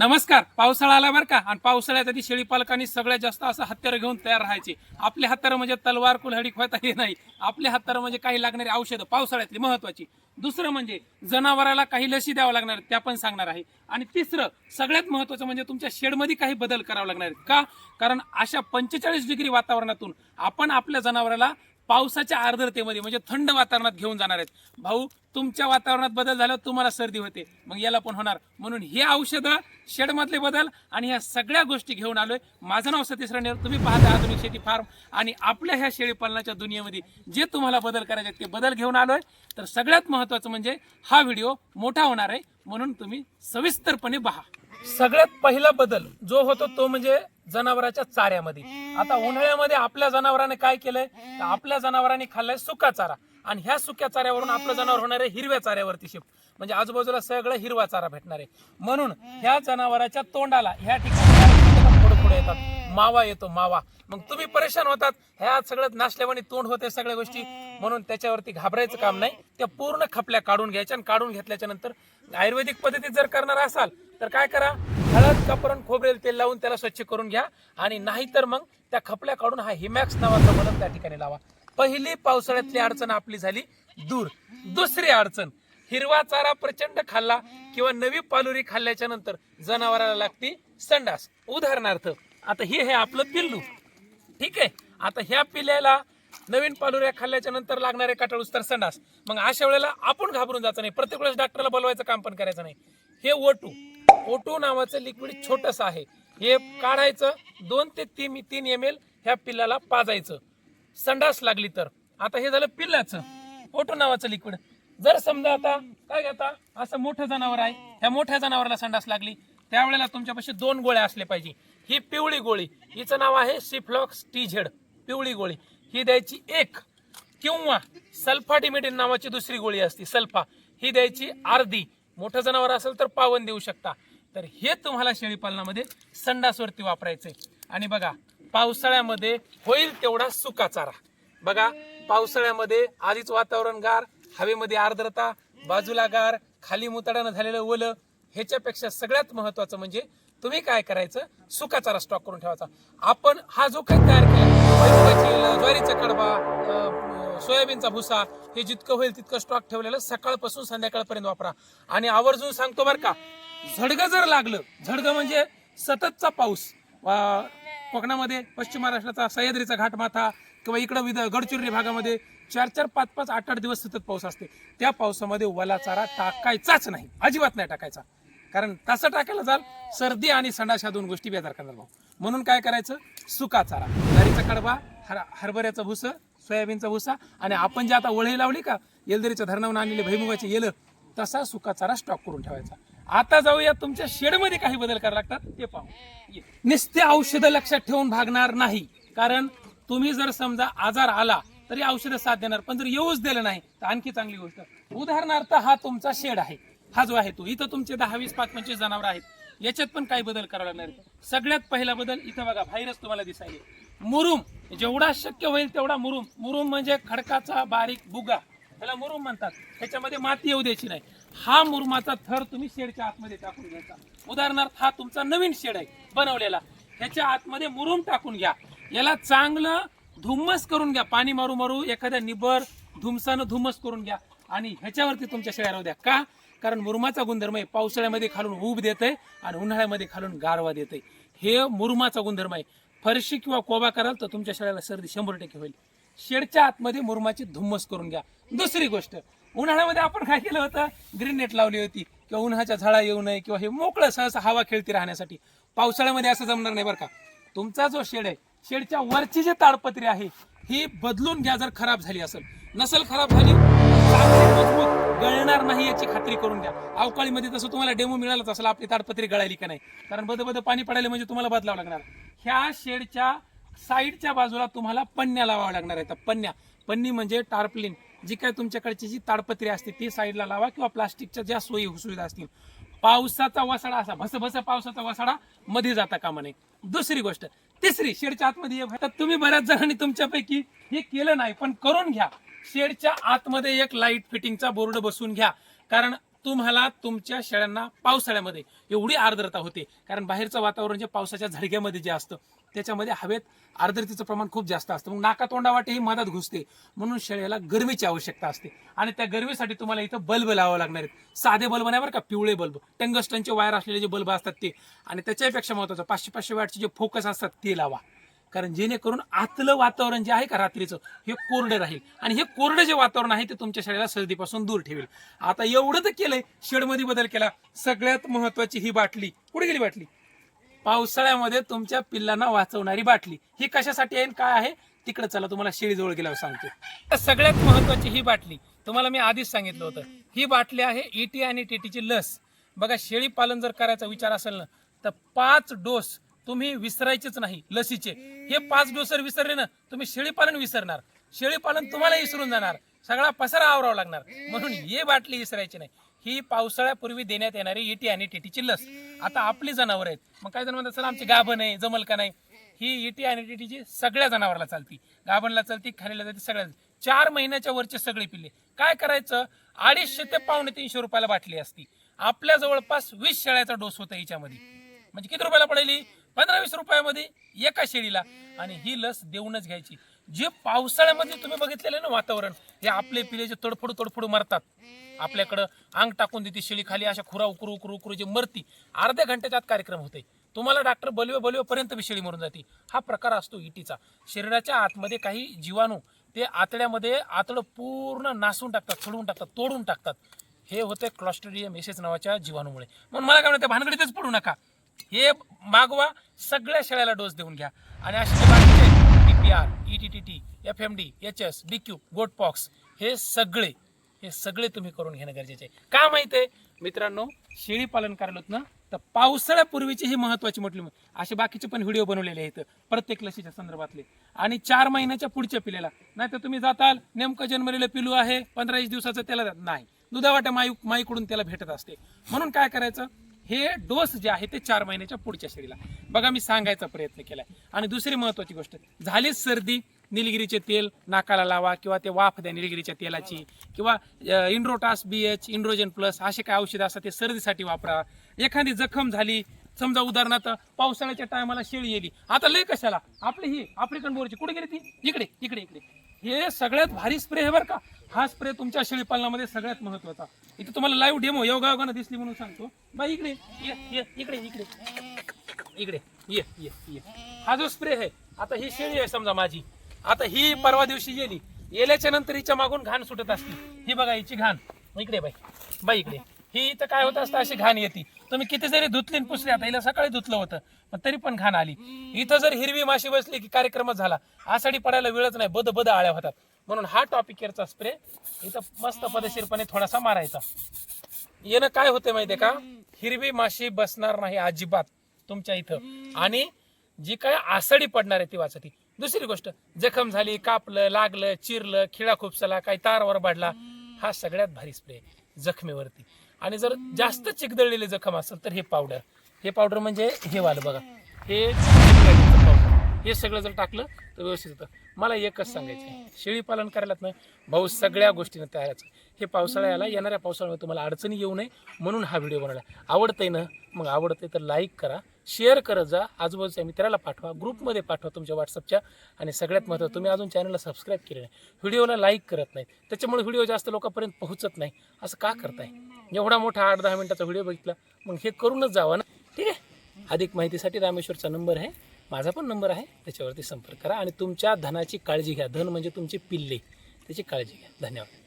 नमस्कार पावसाळा आला बरं का? आणि पावसाळ्यात आधी शेळी पालकांनी सगळ्यात जास्त असं हत्यारं घेऊन तयार राहायचे. आपले हत्यारं म्हणजे तलवार कुल्हाडी खोता हे नाही. आपले हत्यारं म्हणजे काही लागणारी औषधं पावसाळ्यातली महत्वाची दुसरं म्हणजे जनावराला काही लसी द्यावं लागणार त्या पण सांगणार आहे. आणि तिसरं सगळ्यात महत्वाचं म्हणजे तुमच्या शेडमध्ये काही बदल करावं लागणार का? कारण अशा पंचेचाळीस डिग्री वातावरणातून आपण आपल्या जनावराला पावसाच्या आर्द्रतेमध्ये म्हणजे थंड वातावरणात घेऊन जाणार आहेत. भाऊ तुमच्या वातावरणात बदल झाल्यावर तुम्हाला सर्दी होते. मग याला पण होणार. म्हणून हे औषधं शेडमधले बदल आणि ह्या सगळ्या गोष्टी घेऊन आलोय. माझं नाव सतीश रणेर. तुम्ही पाहता आधुनिक शेती फार्म आणि आपल्या ह्या शेळी पालनाच्या दुनियेमध्ये जे तुम्हाला बदल करायचे ते बदल घेऊन आलोय. तर सगळ्यात महत्वाचं म्हणजे हा व्हिडिओ मोठा होणार आहे. म्हणून तुम्ही सविस्तरपणे पहा. सगळ्यात पहिला बदल जो होतो तो म्हणजे जनावरांच्या चाऱ्यामध्ये. आता उन्हाळ्यामध्ये आपल्या जनावराने काय केलंय? तर आपल्या जनावरांनी खाल्लाय सुका चारा. आणि ह्या सुक्या चाऱ्यावरून आपलं जनावर होणार आहे हिरव्या चाऱ्यावरती शिफ्ट. म्हणजे आजूबाजूला सगळं हिरवा चारा भेटणार आहे. म्हणून ह्या जनावराच्या तोंडाला ह्या ठिकाणी थोडं थोडं येतात. मावा येतो मावा. मग तुम्ही परेशान होतात. ह्या सगळं नाशल्यावानी तोंड होते सगळ्या गोष्टी. म्हणून त्याच्यावरती घाबरायचं काम नाही. त्या पूर्ण खपल्या काढून घ्यायच्या आणि काढून घेतल्याच्या नंतर आयुर्वेदिक पद्धतीत जर करणार असाल तर काय करा? हळद कापरण खोबरेल तेल लावून त्याला स्वच्छ करून घ्या. आणि नाहीतर मग त्या खपल्या काढून हा हिमॅक्स नावाचा मलम त्या ठिकाणी लावा. पहिली पावसाळ्यातली अडचण आपली झाली दूर. दुसरी अडचण हिरवा चारा प्रचंड खाल्ला किंवा नवी पालुरी खाल्ल्याच्या नंतर जनावराला लागती संडास. उदाहरणार्थ आता हे हे आपलं पिल्लू. ठीक आहे? आता ह्या पिल्याला नवीन पालुऱ्या खाल्ल्याच्या नंतर लागणारे काटाळूस तर संडास. मग अशा वेळेला आपण घाबरून जायचं नाही. प्रत्येक वेळेस डॉक्टरला बोलवायचं काम पण करायचं नाही. हे ओटू. ओटू नावाचं लिक्विड छोटस आहे. हे काढायचं दोन ते तीन तीन एम एल ह्या पिल्लाला पाजायचं. संडास लागली तर. आता हे झालं पिल्लाचं. ओटू नावाचं लिक्विड. जर समजा आता काय घेता असं मोठं जनावर आहे. ह्या मोठ्या जनावराला संडास लागली. त्यावेळेला तुमच्यापाशी दोन गोळ्या असल्या पाहिजे. ही पिवळी गोळी. हिचं नाव आहे सिफ्लॉक्स टी झेड. पिवळी गोळी. ही द्यायची एक. किंवा सल्फाडिमिडिन नावाची दुसरी गोळी असते सल्फा. ही द्यायची अर्धी. मोठं जनावर असेल तर पावन देऊ शकता. तर हे तुम्हाला शेळी पालनामध्ये संडासवरती वापरायचंय. आणि बघा पावसाळ्यामध्ये होईल तेवढा सुका चारा बघा पावसाळ्यामध्ये आधीच वातावरण गार हवेमध्ये आर्द्रता बाजूला गार खाली मुतड्यानं झालेलं ओलं ह्याच्यापेक्षा सगळ्यात महत्वाचं म्हणजे तुम्ही काय करायचं? सुका चारा स्टॉक करून ठेवायचा. आपण हा जो काही तयार केला ज्वारीचा कडबा सोयाबीनचा भुसा हे जितकं होईल तितकं स्टॉक ठेवलेलं सकाळपासून संध्याकाळपर्यंत वापरा. आणि आवर्जून सांगतो बरं का झडगं जर लागलं झडगं म्हणजे सततचा पाऊस वा- कोकणामध्ये पश्चिम महाराष्ट्राचा सह्याद्रीचा घाटमाथा किंवा इकडं विद गडचिरोली भागामध्ये चार चार पाच पाच आठ आठ दिवस सतत पाऊस असते. त्या पावसामध्ये वला चारा टाकायचाच नाही. अजिबात नाही टाकायचा. कारण तसं टाकायला जाल सर्दी आणि संडास ह्या दोन गोष्टी बेजार करणार भाऊ. म्हणून काय करायचं? सुका चारा. ज्वारीचा कडवा हर हरभऱ्याचं भुसं सोयाबीनचा भुसा आणि आपण जे आता वळही लावली का येलदरीच्या धरणावरून आणलेले भैमुगाचे येलं तसा सुका चारा स्टॉक करून ठेवायचा. आता जाऊया तुमच्या शेडमध्ये काही बदल करायला लागतात. ते पाहू. नुसते औषधं लक्षात ठेवून भागणार नाही. कारण तुम्ही जर समजा आजार आला तरी औषधं साथ देणार. पण जर येऊच दिलं नाही तर आणखी चांगली गोष्ट. उदाहरणार्थ हा तुमचा शेड आहे. हा जो आहे तो. इथं तुमचे दहा वीस पाच पंचवीस जनावर आहेत. याच्यात पण काही बदल करावे लागणार सगळ्यात पहिला बदल इथं बघा व्हायरस तुम्हाला दिसायले मुरुम. जेवढा शक्य होईल तेवढा मुरुम. मुरुम म्हणजे खडकाचा बारीक बुगा. त्याला मुरुम म्हणतात. त्याच्यामध्ये माती येऊ द्यायची नाही. हा मुरुमाचा थर तुम्ही शेडच्या आतमध्ये टाकून घ्यायचा. उदाहरणार्थ हा तुमचा नवीन शेड आहे बनवलेला. ह्याच्या आतमध्ये मुरुम टाकून घ्या. याला चांगलं धुम्मस करून घ्या. पाणी मारू मारू एखाद्या निबर धुमसानं धुम्मस करून घ्या. आणि ह्याच्यावरती तुमच्या शेळ्या राहू द्या. का? कारण मुरुमाचा गुणधर्म आहे पावसाळ्यामध्ये खालून ऊब देतंय आणि उन्हाळ्यामध्ये खालून गारवा देतंय. हे मुरुमाचा गुणधर्म आहे. फरशी किंवा कोबा कराल तर तुमच्या शेळ्याला सर्दी शंभर टक्के होईल. शेडच्या आतमध्ये मुरुमाची धुम्मस करून घ्या. दुसरी गोष्ट उन्हाळ्यामध्ये आपण काय केलं होतं? ग्रीन नेट लावली होती. किंवा उन्हाच्या झाडा येऊ नये किंवा हे मोकळं सहसा हवा खेळती राहण्यासाठी. पावसाळ्यामध्ये असं जमणार नाही बरं का. तुमचा जो शेड आहे शेडच्या वरची जी ताडपत्री आहे ही बदलून घ्या जर खराब झाली असेल. नसल खराब झाली मजबूत गळणार नाही याची खात्री करून घ्या. अवकाळीमध्ये तसं तुम्हाला डेमो मिळालंच असेल आपली ताडपत्री गळाली का नाही. कारण बद बद पाणी पडायला म्हणजे तुम्हाला बदलावं लागणार. ह्या शेडच्या साईडच्या बाजूला तुम्हाला पन्न्या लावावं लागणार आहे पन्न्या. पन्नी म्हणजे टार्पलिन जी काय तुमच्याकडची जी ताडपत्री असते ती साईडला लावा किंवा प्लास्टिकच्या ज्या सोयी सुविधा असतील. पावसाचा वसाडा असा भसभस पावसाचा वसाडा मध्ये जाता कामा नये. दुसरी गोष्ट तिसरी शेडच्या आतमध्ये ये. तुम्ही बऱ्याच जणांनी तुमच्यापैकी हे केलं नाही पण करून घ्या. शेडच्या आतमध्ये एक लाइट फिटिंगचा बोर्ड बसून घ्या. कारण तुम्हाला तुमच्या शेळ्यांना पावसाळ्यामध्ये एवढी आर्द्रता होते. कारण बाहेरचं वातावरण जे पावसाच्या झडग्यामध्ये जे असतं त्याच्यामध्ये हवेत आर्द्रतेचं प्रमाण खूप जास्त असतं. मग नाका तोंडावाटे ही मधात घुसते. म्हणून शेळ्याला गरमीची आवश्यकता असते. आणि त्या गरमीसाठी तुम्हाला इथं बल्ब लावावं लागणार आहेत. साधे बल्ब नाही बरं का पिवळे बल्ब. टंगस्टनचे वायर असलेले जे बल्ब असतात ते. आणि त्याच्यापेक्षा महत्वाचं पाचशे पाचशे वॅटचे जे फोकस असतात ते लावा. कारण जेणेकरून आतलं वातावरण जे आहे का रात्रीचं हे कोरडं राहील. आणि हे कोरडं जे वातावरण आहे ते तुमच्या शरीराला सर्दीपासून दूर ठेवेल. आता एवढं तर केलंय शेडमध्ये बदल केला. सगळ्यात महत्वाची ही बाटली. कुठे गेली बाटली? पावसाळ्यामध्ये तुमच्या पिल्लांना वाचवणारी बाटली. ही कशासाठी आहे आणि काय आहे? तिकडे चला तुम्हाला शेळीजवळ गेल्यावर सांगतो. तर सगळ्यात महत्वाची ही बाटली. तुम्हाला मी आधीच सांगितलं होतं. ही बाटली आहे ईटी आणि टीटीची लस. बघा शेळी पालन जर करायचा विचार असेल ना तर पाच डोस तुम्ही विसरायचेच नाही लसीचे. हे पाच डोस विसरले ना तुम्ही शेळी पालन विसरणार. शेळी पालन तुम्हाला विसरून जाणार. सगळा पसारा आवरावा लागणार. म्हणून हे बाटली विसरायची नाही. ही पावसाळ्यापूर्वी देण्यात येणारी ईटी आणि टीटीची लस. आता आपली जनावर आहेत. मग काय जण म्हणतात सर आमची गाभं नाही जमल का नाही? ही ईटी आणि टीटीची सगळ्या जनावराला चालती. गाभणला चालती खालीला जाते सगळ्या चार महिन्याच्या वरचे सगळे पिल्ले. काय करायचं? अडीचशे ते पावणे तीनशे रुपयाला बाटली असती. आपल्या जवळपास वीस शेळ्याचा डोस होता हिच्यामध्ये. म्हणजे किती रुपयाला पडेल? पंधरा वीस रुपयामध्ये एका शेळीला. आणि ही लस देऊनच घ्यायची. जे पावसाळ्यामध्ये तुम्ही बघितलेलं ना वातावरण हे आपले पिले जे तडफडू तडफडू मरतात. आपल्याकडं अंग टाकून देते शेळी खाली अशा खुरा उकरू उकरू उकरू जे मरती. अर्ध्या घंट्याच्या आत कार्यक्रम होते तुम्हाला डॉक्टर बलवे बलवे पर्यंत बी शेळी मरून जाते. हा प्रकार असतो इटीचा. शरीराच्या आतमध्ये काही जीवाणू ते आतड्यामध्ये आतडं पूर्ण नासून टाकतात सोडून टाकतात तोडून टाकतात. हे होते क्लॉस्टेरियम एसेस नावाच्या जीवाणूमुळे. म्हणून मला काय म्हणते भानगडीतच पडू नका. हे मागवा सगळ्या शेळ्याला डोस देऊन घ्या. आणि असे बाकीचे T P R E T T T F M D H S B Q goat pox हे सगळे हे सगळे तुम्ही करून घेणं गरजेचे आहे. का माहिती आहे? मित्रांनो शेळी पालन करायला ना तर पावसाळ्यापूर्वीची ही महत्वाची म्हटली असे बाकीचे पण व्हिडिओ बनवलेले आहेत प्रत्येक लसीच्या संदर्भातले. आणि चार महिन्याच्या पुढच्या पिलेला. नाही तर तुम्ही जाताल नेमकं जन्मलेलं पिलू आहे पंधरा दिवसाचं त्याला नाही. दुधावाट्या माई माईकडून त्याला भेटत असते. म्हणून काय करायचं? हे डोस जे आहे ते चार महिन्याच्या पुढच्या शेळीला बघा मी सांगायचा प्रयत्न केलाय. आणि दुसरी महत्वाची गोष्ट झालीच सर्दी निलगिरीचे तेल नाकाला लावा किंवा ते वाफ द्या निलगिरीच्या तेलाची. किंवा इंड्रोटास बी एच इंड्रोजन प्लस असे काय औषधं असतात ते सर्दीसाठी वापरा. एखादी जखम झाली समजा उदाहरणार्थ पावसाळ्याच्या टायमाला शेळी येली. आता लय कशाला? आपली ही आफ्रिकन बोरची कुठे गेली ती? इकडे इकडे इकडे. हे सगळ्यात भारी स्प्रे आहे बरं का. हा स्प्रे तुमच्या शेळी पालनामध्ये सगळ्यात महत्त्वाचा इथे तुम्हाला लाईव्ह डेमो योगा योगानं दिसली म्हणून सांगतो. बाई इकडे. ये ये इकडे इकडे. इकडे. ये ये ये. हा जो स्प्रे आहे आता ही शेळी आहे समजा माझी. आता ही परवा दिवशी गेली. येल्याच्या नंतर हिच्या मागून घाण सुटत असते. ही बघा हिची घाण. इकडे बाई. बाई इकडे. ही इथं काय होत असतं अशी घाण येते. तुम्ही किती जरी धुतली आणि पुसली आता हिला सकाळी धुतलं होतं पण तरी पण घाण आली. इथं जर हिरवी माशी बसली की कार्यक्रमच झाला आसाडी पडायला वेळच नाही बद बद आळ्या होतात. म्हणून हा टॉपिक केअरचा स्प्रे इथं मस्त पदशीरपणे थोडासा मारायचा. येणं काय होते माहितीये का? हिरवी माशी बसणार नाही अजिबात तुमच्या इथं. आणि जी काय आसडी पडणार आहे ती वाचती. दुसरी गोष्ट जखम झाली कापलं लागलं चिरलं खिळा खुपसला काही तारवर बाडला हा सगळ्यात भारी स्प्रे जखमेवरती. आणि जर जास्त चिकदळलेली जखम असेल तर हे पावडर हे पावडर म्हणजे हे वालं बघा. हे हे सगळं जर टाकलं तर व्यवस्थित होतं. मला एकच सांगायचं आहे शेळी पालन करायला ना भाऊ सगळ्या गोष्टीनं तयारच हे पावसाळ्याला येणाऱ्या पावसाळ्यामध्ये तुम्हाला अडचणी येऊ नये म्हणून हा व्हिडिओ बनवला. आवडतंय ना मग आवडतंय तर लाईक करा शेअर करत जा. आजूबाजूच्या मित्राला पाठवा ग्रुपमध्ये पाठवा तुमच्या व्हॉट्सअपच्या आणि सगळ्यात महत्त्वाचं तुम्ही अजून चॅनलला सबस्क्राईब केलं नाही. व्हिडिओला लाईक करत नाही त्याच्यामुळे व्हिडिओ जास्त लोकांपर्यंत पोहोचत नाही. असं का करताय? एवढा मोठा आठ दहा मिनिटाचा व्हिडिओ बघितला मग हे करूनच जावा ना. ठीक आहे? अधिक माहितीसाठी रामेश्वरचा नंबर आहे. माझा पण नंबर आहे त्याच्यावरती संपर्क करा आणि तुमच्या धनाची काळजी घ्या. धन म्हणजे तुमची पिल्ले त्याची काळजी घ्या. धन्यवाद.